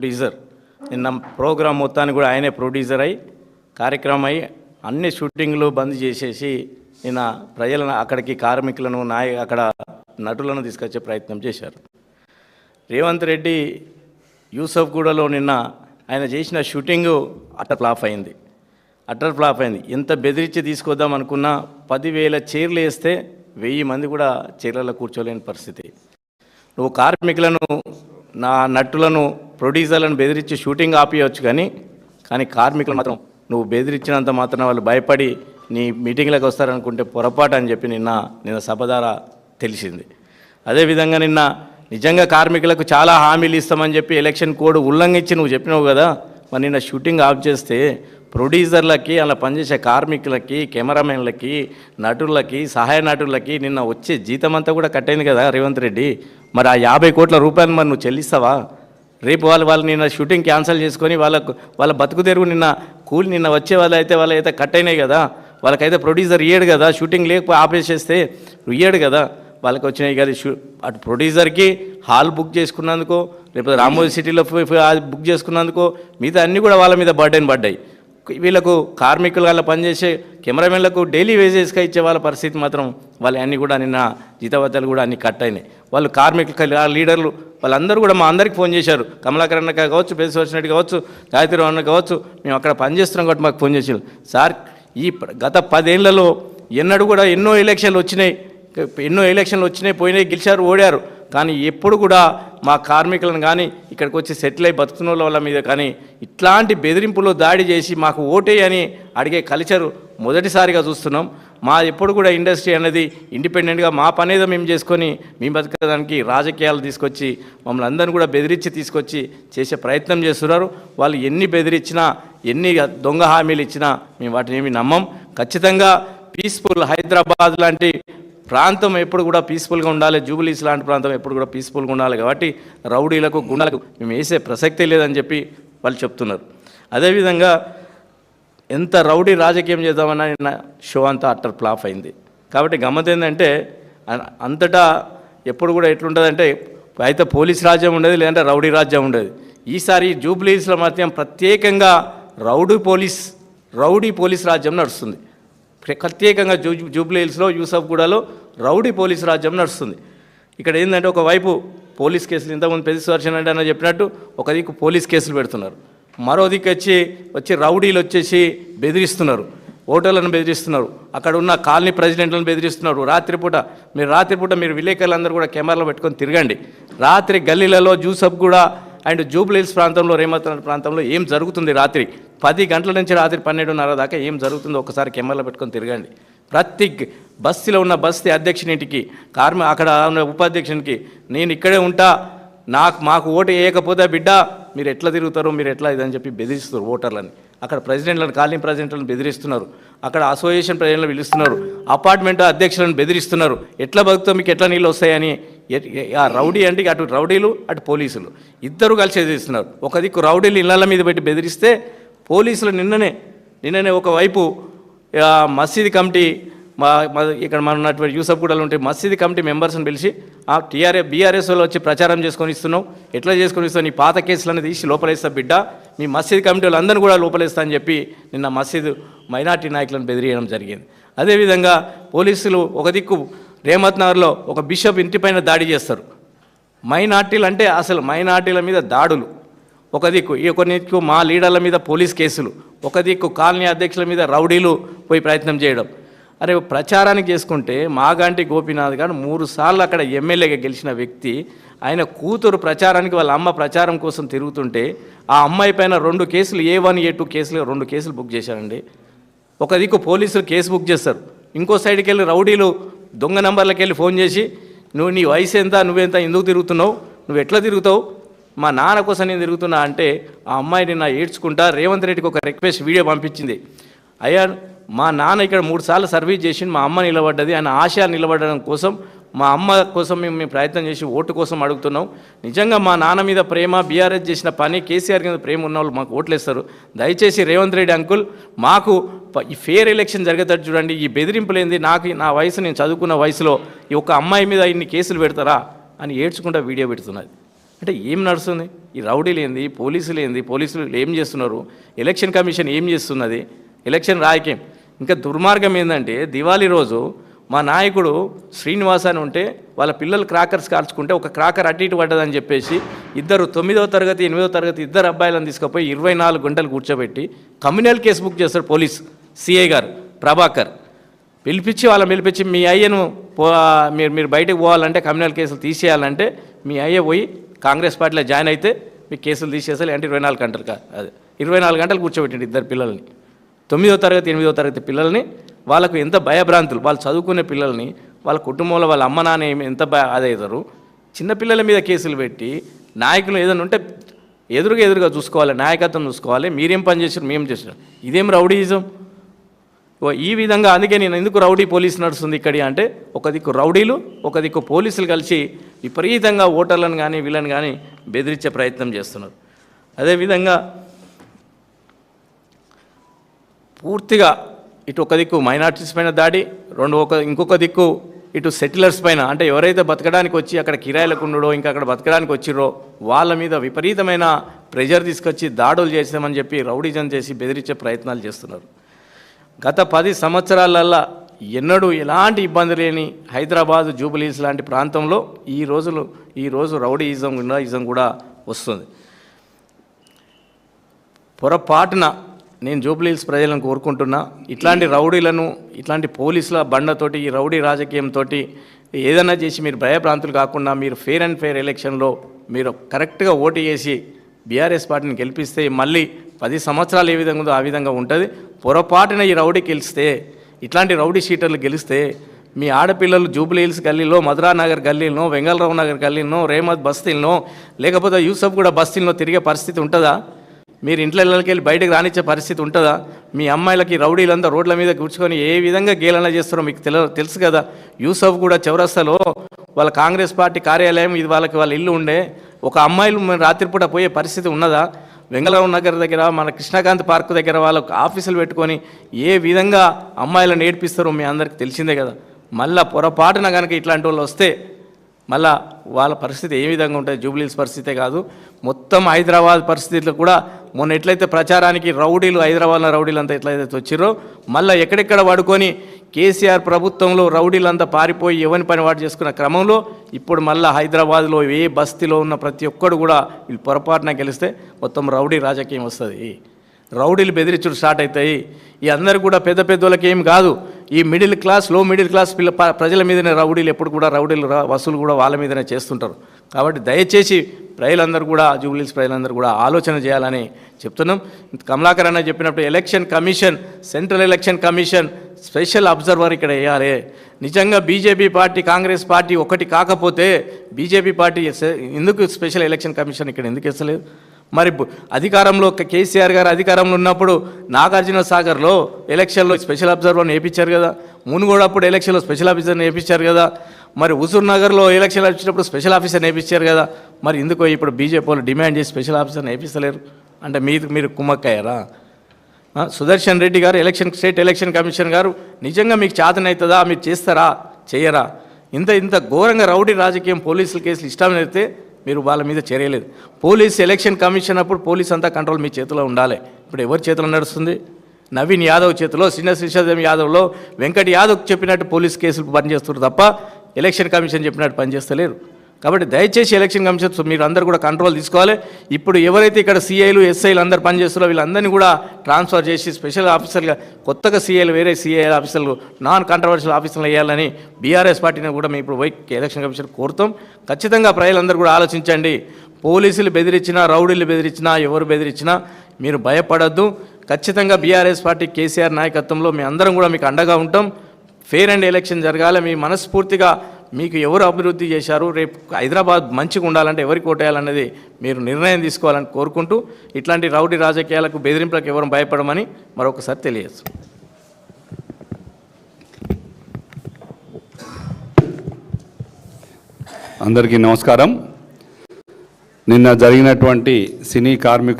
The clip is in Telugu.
ప్రొడ్యూసర్ నిన్న ప్రోగ్రాం మొత్తాన్ని కూడా ఆయనే ప్రొడ్యూసర్ అయి కార్యక్రమం అయి అన్ని షూటింగ్లు బంద్ చేసేసి నిన్న ప్రజలను అక్కడికి కార్మికులను నాయ అక్కడ నటులను తీసుకొచ్చే ప్రయత్నం చేశారు. రేవంత్ రెడ్డి యూసఫ్గూడలో నిన్న ఆయన చేసిన షూటింగు అట్టర్ ఫ్లాప్ అయింది. అట్టర్ ఫ్లాప్ అయింది. ఎంత బెదిరించి తీసుకొద్దాం అనుకున్నా పదివేల చీరలు వేస్తే వెయ్యి మంది కూడా చీరలలో కూర్చోలేని పరిస్థితి. నువ్వు కార్మికులను నా నటులను ప్రొడ్యూసర్లను బెదిరించి షూటింగ్ ఆపియవచ్చు కానీ కానీ కార్మికులు మాత్రం నువ్వు బెదిరించినంత మాత్రం వాళ్ళు భయపడి నీ మీటింగ్లకు వస్తారనుకుంటే పొరపాటు అని చెప్పి నిన్న నిన్న సభ ద్వారా తెలిసింది. అదేవిధంగా నిన్న నిజంగా కార్మికులకు చాలా హామీలు ఇస్తామని చెప్పి ఎలక్షన్ కోడ్ ఉల్లంఘించి నువ్వు చెప్పినావు కదా మరి నిన్న షూటింగ్ ఆఫ్ చేస్తే ప్రొడ్యూసర్లకి అలా పనిచేసే కార్మికులకి కెమెరామెన్లకి నటులకి సహాయ నటులకి నిన్న వచ్చే జీతం అంతా కూడా కట్టయింది కదా రేవంత్ రెడ్డి. మరి ఆ యాభై కోట్ల రూపాయలు మరి నువ్వు చెల్లిస్తావా? రేపు వాళ్ళు వాళ్ళు నిన్న షూటింగ్ క్యాన్సిల్ చేసుకొని వాళ్ళకు వాళ్ళ బతుకు తెరువు నిన్న కూలి నిన్న వచ్చే వాళ్ళు అయితే వాళ్ళు అయితే కట్ అయినాయి కదా. వాళ్ళకైతే ప్రొడ్యూసర్ ఇయ్యాడు కదా. షూటింగ్ లేకపోతే ఆపేసేస్తే ఇయ్యాడు కదా. వాళ్ళకి వచ్చినాయి కదా షూ అటు ప్రొడ్యూసర్కి హాల్ బుక్ చేసుకున్నందుకో లేకపోతే రామోజీ సిటీలో బుక్ చేసుకున్నందుకో మిగతా అన్నీ కూడా వాళ్ళ మీద బర్డెన్ పడ్డాయి. వీళ్ళకు కార్మికులు వాళ్ళ పనిచేసే కెమెరామెన్లకు డైలీ వేజెస్గా ఇచ్చే వాళ్ళ పరిస్థితి మాత్రం వాళ్ళు అన్నీ కూడా నిన్న జీతవత్తాలు కూడా అన్ని కట్ అయినాయి. వాళ్ళు కార్మికులు ఆ లీడర్లు వాళ్ళందరూ కూడా మా అందరికి ఫోన్ చేశారు. కమలాకర్ అన్న కావచ్చు పేసి వచ్చినట్టు కావచ్చు గాయత్రి అన్న కావచ్చు మేము అక్కడ పనిచేస్తున్నాం కాబట్టి మాకు ఫోన్ చేసారు సార్ ఈ గత పదేళ్ళలో ఎన్నడూ కూడా ఎన్నో ఎలక్షన్లు వచ్చినాయి. ఎన్నో ఎలక్షన్లు వచ్చినాయి పోయినాయి గెలిచారు ఓడారు. కానీ ఎప్పుడు కూడా మా కార్మికులను కానీ ఇక్కడికి వచ్చి సెటిల్ అయి బతుకున్న వాళ్ళ మీద కానీ ఇట్లాంటి బెదిరింపులు దాడి చేసి మాకు ఓటే అని అడిగే కల్చరు మొదటిసారిగా చూస్తున్నాం. మా ఎప్పుడు కూడా ఇండస్ట్రీ అనేది ఇండిపెండెంట్గా మా పనేదో మేము చేసుకొని మేము బతకడానికి రాజకీయాలు తీసుకొచ్చి మమ్మల్ని అందరిని కూడా బెదిరించి తీసుకొచ్చి చేసే ప్రయత్నం చేస్తున్నారు. వాళ్ళు ఎన్ని బెదిరించినా ఎన్ని దొంగ హామీలు ఇచ్చినా మేము వాటిని ఏమి నమ్మం. ఖచ్చితంగా పీస్ఫుల్ హైదరాబాద్ లాంటి ప్రాంతం ఎప్పుడు కూడా పీస్ఫుల్గా ఉండాలి. జూబిలీస్ లాంటి ప్రాంతం ఎప్పుడు కూడా పీస్ఫుల్గా ఉండాలి. కాబట్టి రౌడీలకు గుండాలకు మేము వేసే ప్రసక్తే లేదని చెప్పి వాళ్ళు చెప్తున్నారు. అదేవిధంగా ఎంత రౌడీ రాజకీయం చేద్దామన్నా నిన్న షో అంతా అట్టర్ ఫ్లాప్ అయింది. కాబట్టి గమ్మత్ ఏంటంటే అంతటా ఎప్పుడు కూడా ఎట్లుంటుందంటే అయితే పోలీస్ రాజ్యం ఉండేది లేదంటే రౌడీ రాజ్యం ఉండేది. ఈసారి జూబ్లీస్ల మధ్య ప్రత్యేకంగా రౌడీ పోలీస్ రౌడీ పోలీస్ రాజ్యం నడుస్తుంది. ప్రత్యేకంగా జూ జూబ్లీహిల్స్లో యూసఫ్గూడలో రౌడీ పోలీస్ రాజ్యం నడుస్తుంది. ఇక్కడ ఏంటంటే ఒకవైపు పోలీస్ కేసులు ఇంతకుముందు పెద్ద సుదర్శన్ అంటే అన్న చెప్పినట్టు ఒక దిక్కు పోలీస్ కేసులు పెడుతున్నారు. మరో దిక్కు వచ్చి వచ్చి రౌడీలు వచ్చేసి బెదిరిస్తున్నారు. ఓటర్లను బెదిరిస్తున్నారు. అక్కడ ఉన్న కాలనీ ప్రెసిడెంట్లను బెదిరిస్తున్నారు. రాత్రిపూట మీరు రాత్రిపూట మీరు విలేకరులందరూ కూడా కెమెరాలో పెట్టుకొని తిరగండి. రాత్రి గల్లీలలో జూసఫ్ కూడా అండ్ జూబ్లీహిల్స్ ప్రాంతంలో రేమత్ ప్రాంతంలో ఏం జరుగుతుంది రాత్రి? పది గంటల నుంచి రాత్రి పన్నెండున్నర దాకా ఏం జరుగుతుందో ఒకసారి కెమెరాలో పెట్టుకొని తిరగండి. ప్రతి బస్తీలో ఉన్న బస్తీ అధ్యక్షునింటికి కార్మి అక్కడ ఉన్న ఉపాధ్యక్షునికి నేను ఇక్కడే ఉంటా నాకు మాకు ఓటు వేయకపోతే బిడ్డ మీరు ఎట్లా తిరుగుతారో మీరు ఎట్లా ఇదని చెప్పి బెదిరిస్తారు ఓటర్లని. అక్కడ ప్రెసిడెంట్లను కాలనీ ప్రెసిడెంట్లను బెదిరిస్తున్నారు. అక్కడ అసోసియేషన్ ప్రెసిడెంట్లను పిలుస్తున్నారు. అపార్ట్మెంట్ అధ్యక్షులను బెదిరిస్తున్నారు. ఎట్లా బతుకుతో మీకు ఎట్లా నీళ్ళు వస్తాయని ఆ రౌడీ అంటే అటు రౌడీలు అటు పోలీసులు. ఇద్దరు కలిసి బెదిరిస్తున్నారు ఒక దిక్కు రౌడీలు ఇళ్ళ మీద పెట్టి బెదిరిస్తే పోలీసులు నిన్ననే నిన్ననే ఒకవైపు ఆ, మసీద్ కమిటీ మా ఇక్కడ మన ఉన్నటువంటి యూసఫ్గూడలో ఉంటే మసీద్ కమిటీ మెంబర్స్ని పిలిచి ఆ టీఆర్ఎస్ బీఆర్ఎస్ వాళ్ళు వచ్చి ప్రచారం చేసుకొని ఇస్తున్నావు. ఎట్లా చేసుకొని ఇస్తావు నీ పాత కేసులను తీసి లోపలేస్తా బిడ్డ. మీ మసీద్ కమిటీ వాళ్ళందరినీ కూడా లోపలేస్తా అని చెప్పి నిన్న మసీదు మైనార్టీ నాయకులను బెదిరియడం జరిగింది. అదేవిధంగా పోలీసులు ఒక దిక్కు రేమత్ నగర్లో ఒక బిషప్ ఇంటిపైన దాడి చేస్తారు. మైనార్టీలు అంటే అసలు మైనార్టీల మీద దాడులు. ఒక దిక్కు ఈ ఒక మా లీడర్ల మీద పోలీస్ కేసులు. ఒక దిక్కు కాలనీ అధ్యక్షుల మీద రౌడీలు పోయి ప్రయత్నం చేయడం. అరే ప్రచారానికి చేసుకుంటే మాగాంటి గోపీనాథ్ గారు మూడు సార్లు అక్కడ ఎమ్మెల్యేగా గెలిచిన వ్యక్తి ఆయన కూతురు ప్రచారానికి వాళ్ళ అమ్మ ప్రచారం కోసం తిరుగుతుంటే ఆ అమ్మాయి పైన రెండు కేసులు ఏ వన్ ఏ టూ కేసులు రెండు కేసులు బుక్ చేశారండి. ఒక దిక్కు పోలీసులు కేసు బుక్ చేస్తారు. ఇంకో సైడ్కి వెళ్ళి రౌడీలు దొంగ నంబర్లకు వెళ్ళి ఫోన్ చేసి నువ్వు నీ వయసు ఎంత నువ్వెంత ఎందుకు తిరుగుతున్నావు? నువ్వు ఎట్లా తిరుగుతావు? మా నాన్న కోసం నేను తిరుగుతున్నా అంటే ఆ అమ్మాయిని నా ఏడ్చుకుంటా రేవంత్ రెడ్డికి ఒక రిక్వెస్ట్ వీడియో పంపించింది. అయ్యా మా నాన్న ఇక్కడ మూడు సార్లు సర్వీస్ చేసి మా అమ్మ నిలబడ్డది ఆయన ఆశ నిలబడడం కోసం మా అమ్మ కోసం మేము మేము ప్రయత్నం చేసి ఓటు కోసం అడుగుతున్నాం. నిజంగా మా నాన్న మీద ప్రేమ బీఆర్ఎస్ చేసిన పని కేసీఆర్ మీద ప్రేమ ఉన్న వాళ్ళు మాకు ఓట్లేస్తారు. దయచేసి రేవంత్ రెడ్డి అంకుల్ మాకు ఈ ఫేర్ ఎలక్షన్ జరిగేటట్టు చూడండి. ఈ బెదిరింపులేంది నాకు నా వయసు నేను చదువుకున్న వయసులో ఈ ఒక అమ్మాయి మీద ఇన్ని కేసులు పెడతారా? అని ఏడ్చుకుంటా వీడియో పెడుతున్నది. అంటే ఏం నడుస్తుంది? ఈ రౌడీలు ఏంది? పోలీసులు ఏంది? పోలీసులు ఏం చేస్తున్నారు? ఎలక్షన్ కమిషన్ ఏం చేస్తున్నది? ఎలక్షన్ రాయకేం? ఇంకా దుర్మార్గం ఏంటంటే దివాళీ రోజు మా నాయకుడు శ్రీనివాస్ అని ఉంటే వాళ్ళ పిల్లలు క్రాకర్స్ కాల్చుకుంటే ఒక క్రాకర్ అటు ఇటు పడ్డదని చెప్పేసి ఇద్దరు తొమ్మిదవ తరగతి ఎనిమిదవ తరగతి ఇద్దరు అబ్బాయిలను తీసుకుపోయి ఇరవై నాలుగు గంటలు కూర్చోబెట్టి కమ్యూనల్ కేసు బుక్ చేస్తారు పోలీస్ సిఐ గారు ప్రభాకర్. పిలిపించి వాళ్ళని పిలిపించి మీ అయ్యను పో మీరు మీరు బయటకు పోవాలంటే కమ్యూనల్ కేసులు తీసేయాలంటే మీ అయ్య పోయి కాంగ్రెస్ పార్టీలో జాయిన్ అయితే మీ కేసులు తీసేసాలి అంటే ఇరవై నాలుగు గంటలు కాదు అదే ఇరవై నాలుగు గంటలు కూర్చోబెట్టండి ఇద్దరు పిల్లల్ని. తొమ్మిదో తరగతి ఎనిమిదో తరగతి పిల్లల్ని వాళ్ళకు ఎంత భయభ్రాంతులు వాళ్ళు చదువుకునే పిల్లల్ని వాళ్ళ కుటుంబంలో వాళ్ళ అమ్మ నాన్న ఎంత భయ అదవుతారు చిన్నపిల్లల మీద కేసులు పెట్టి నాయకులు ఏదైనా ఉంటే ఎదురుగా ఎదురుగా చూసుకోవాలి నాయకత్వం చూసుకోవాలి మీరేం పని చేసారు మేము చేసారు ఇదేం రౌడీయిజం? ఈ విధంగా అందుకే నేను ఎందుకు రౌడీ పోలీస్ నడుస్తుంది ఇక్కడి అంటే ఒక దిక్కు రౌడీలు ఒక దిక్కు పోలీసులు కలిసి విపరీతంగా ఓటర్లను కానీ వీళ్ళని కానీ బెదిరించే ప్రయత్నం చేస్తున్నారు. అదేవిధంగా పూర్తిగా ఇటు ఒక దిక్కు మైనార్టీస్ పైన దాడి రెండు ఒక ఇంకొక దిక్కు ఇటు సెటిలర్స్ పైన. అంటే ఎవరైతే బతకడానికి వచ్చి అక్కడ కిరాయిలకు ఉండడో ఇంకా అక్కడ బతకడానికి వచ్చిరో వాళ్ళ మీద విపరీతమైన ప్రెజర్ తీసుకొచ్చి దాడులు చేసామని చెప్పి రౌడీజం చేసి బెదిరించే ప్రయత్నాలు చేస్తున్నారు. గత పది సంవత్సరాలల్లా ఎన్నడూ ఎలాంటి ఇబ్బంది లేని హైదరాబాద్ జూబిలీస్ లాంటి ప్రాంతంలో ఈ రోజులు ఈరోజు రౌడీయిజం ఇజం కూడా వస్తుంది. పొరపాటున నేను జూబ్లీహిల్స్ ప్రజలను కోరుకుంటున్నా ఇట్లాంటి రౌడీలను ఇట్లాంటి పోలీసుల బండతోటి ఈ రౌడీ రాజకీయంతో ఏదైనా చేసి మీరు భయభ్రాంతులు కాకుండా మీరు ఫేర్ అండ్ ఫేర్ ఎలక్షన్లో మీరు కరెక్ట్గా ఓటు చేసి బీఆర్ఎస్ పార్టీని గెలిపిస్తే మళ్ళీ పది సంవత్సరాలు ఏ విధంగా ఉందో ఆ విధంగా ఉంటుంది. పొరపాటున ఈ రౌడీ గెలిస్తే ఇట్లాంటి రౌడీ షీటర్లు గెలిస్తే మీ ఆడపిల్లలు జూబ్లీ హిల్స్ గల్లీలో మధురానగర్ గల్లీలో వెంగళరావు నగర్ గల్లీలో రేమత్ బస్తీల్లో లేకపోతే యూసఫ్ కూడా బస్తీల్లో తిరిగే పరిస్థితి ఉంటుందా? మీరు ఇంట్లో వెళ్ళి బయటకు రానిచ్చే పరిస్థితి ఉంటుందా? మీ అమ్మాయిలకి రౌడీలంతా రోడ్ల మీద కూర్చుకొని ఏ విధంగా గేలన చేస్తారో మీకు తెల తెలుసు కదా. యూసఫ్ కూడా చౌరస్తాలో వాళ్ళ కాంగ్రెస్ పార్టీ కార్యాలయం ఇది వాళ్ళకి వాళ్ళ ఇల్లు ఉండే. ఒక అమ్మాయిలు రాత్రిపూట పోయే పరిస్థితి ఉన్నదా? వెంగళరావు నగర్ దగ్గర మన కృష్ణకాంత్ పార్క్ దగ్గర వాళ్ళకు ఆఫీసులు పెట్టుకొని ఏ విధంగా అమ్మాయిలను నేర్పిస్తారో మీ అందరికీ తెలిసిందే కదా. మళ్ళా పొరపాటున కనుక ఇట్లాంటి వాళ్ళు వస్తే మళ్ళా వాళ్ళ పరిస్థితి ఏ విధంగా ఉంటుంది? జూబ్లీస్ పరిస్థితే కాదు. మొత్తం హైదరాబాద్ పరిస్థితిలో కూడా మొన్న ఎట్లయితే ప్రచారానికి రౌడీలు హైదరాబాద్లో రౌడీలు అంతా ఎట్లయితే వచ్చారో మళ్ళీ ఎక్కడెక్కడ వాడుకొని కేసీఆర్ ప్రభుత్వంలో రౌడీలంతా పారిపోయి ఎవరి పని వాడు చేసుకున్న క్రమంలో ఇప్పుడు మళ్ళీ హైదరాబాద్లో ఏ బస్తీలో ఉన్న ప్రతి ఒక్కడు కూడా వీళ్ళు పొరపాటున గెలిస్తే మొత్తం రౌడీ రాజకీయం వస్తుంది. రౌడీలు బెదిరించుడు స్టార్ట్ అవుతాయి ఈ అందరు కూడా పెద్ద పెద్దోళ్ళకి ఏం కాదు. ఈ మిడిల్ క్లాస్లో మిడిల్ క్లాస్ పిల్ల ప్రజల మీదనే రౌడీలు ఎప్పుడు కూడా రౌడీలు వసూలు కూడా వాళ్ళ మీదనే చేస్తుంటారు. కాబట్టి దయచేసి ప్రజలందరూ కూడా జూబ్లీస్ ప్రజలందరూ కూడా ఆలోచన చేయాలని చెప్తున్నాం. కమలాకర్ అన్న చెప్పినప్పుడు election commission central election commission special observer ఇక్కడ వేయాలి. నిజంగా బీజేపీ పార్టీ కాంగ్రెస్ పార్టీ ఒకటి కాకపోతే బీజేపీ పార్టీ ఎందుకు స్పెషల్ ఎలక్షన్ కమిషన్ ఇక్కడ ఎందుకు వేస్తలేదు? మరి అధికారంలో కేసీఆర్ గారు అధికారంలో ఉన్నప్పుడు నాగార్జున సాగర్లో ఎలక్షన్లో స్పెషల్ అబ్జర్వర్ని వేయించారు కదా. మునుగోడప్పుడు ఎలక్షన్లో స్పెషల్ ఆఫీసర్ని వేయించారు కదా. మరి హుజూర్ నగర్లో ఎలక్షన్లు వచ్చినప్పుడు స్పెషల్ ఆఫీసర్ వేయించారు కదా. మరి ఎందుకో ఇప్పుడు బీజేపీ వాళ్ళు డిమాండ్ చేసి స్పెషల్ ఆఫీసర్ వేయిస్తలేరు అంటే మీరు మీరు కుమ్మక్కయ్యారా? సుదర్శన్ రెడ్డి గారు ఎలక్షన్ స్టేట్ ఎలక్షన్ కమిషన్ గారు నిజంగా మీకు చేతనవుతుందా మీరు చేస్తారా? చేయరా? ఇంత ఇంత ఘోరంగా రౌడీ రాజకీయం పోలీసుల కేసులు ఇష్టం అయితే మీరు వాళ్ళ మీద చర్యలేదు. పోలీస్ ఎలక్షన్ కమిషన్ అప్పుడు పోలీస్ అంతా కంట్రోల్ మీ చేతిలో ఉండాలి. ఇప్పుడు ఎవరి చేతిలో నడుస్తుంది? నవీన్ యాదవ్ చేతిలో శ్రీనివాస శ్రీషాదేవి యాదవ్లో వెంకట్ యాదవ్ చెప్పినట్టు పోలీస్ కేసులు పనిచేస్తున్నారు తప్ప ఎలక్షన్ కమిషన్ చెప్పినట్టు పనిచేస్తలేరు. కాబట్టి దయచేసి ఎలక్షన్ కమిషన్ మీరు అందరూ కూడా కంట్రోల్ తీసుకోవాలి. ఇప్పుడు ఎవరైతే ఇక్కడ సీఐలు ఎస్ఐలు అందరు పనిచేస్తున్నారో వీళ్ళందరినీ కూడా ట్రాన్స్ఫర్ చేసి స్పెషల్ ఆఫీసర్గా కొత్తగా సీఐలు వేరే సీఐ ఆఫీసర్లు నాన్ కాంట్రవర్షియల్ ఆఫీసర్లు వేయాలని బీఆర్ఎస్ పార్టీని కూడా మేము ఇప్పుడు పోయి ఎలక్షన్ కమిషన్ కోరుతాం. ఖచ్చితంగా ప్రజలందరూ కూడా ఆలోచించండి. పోలీసులు బెదిరించినా రౌడీలు బెదిరించినా ఎవరు బెదిరించినా మీరు భయపడద్దు. ఖచ్చితంగా బీఆర్ఎస్ పార్టీ కేసీఆర్ నాయకత్వంలో మేము అందరం కూడా మీకు అండగా ఉంటాం. ఫెయిర్ అండ్ ఎలక్షన్ జరగాలి మీ మనస్ఫూర్తిగా మీకు ఎవరు అభివృద్ధి చేశారు రేపు హైదరాబాద్ మంచిగా ఉండాలంటే ఎవరికి ఓటేయాలనేది మీరు నిర్ణయం తీసుకోవాలని కోరుకుంటూ ఇట్లాంటి రౌడీ రాజకీయాలకు బెదిరింపులకు ఎవరు భయపడమని మరొకసారి తెలియచ్చు అందరికీ నమస్కారం. నిన్న జరిగినటువంటి సినీ కార్మిక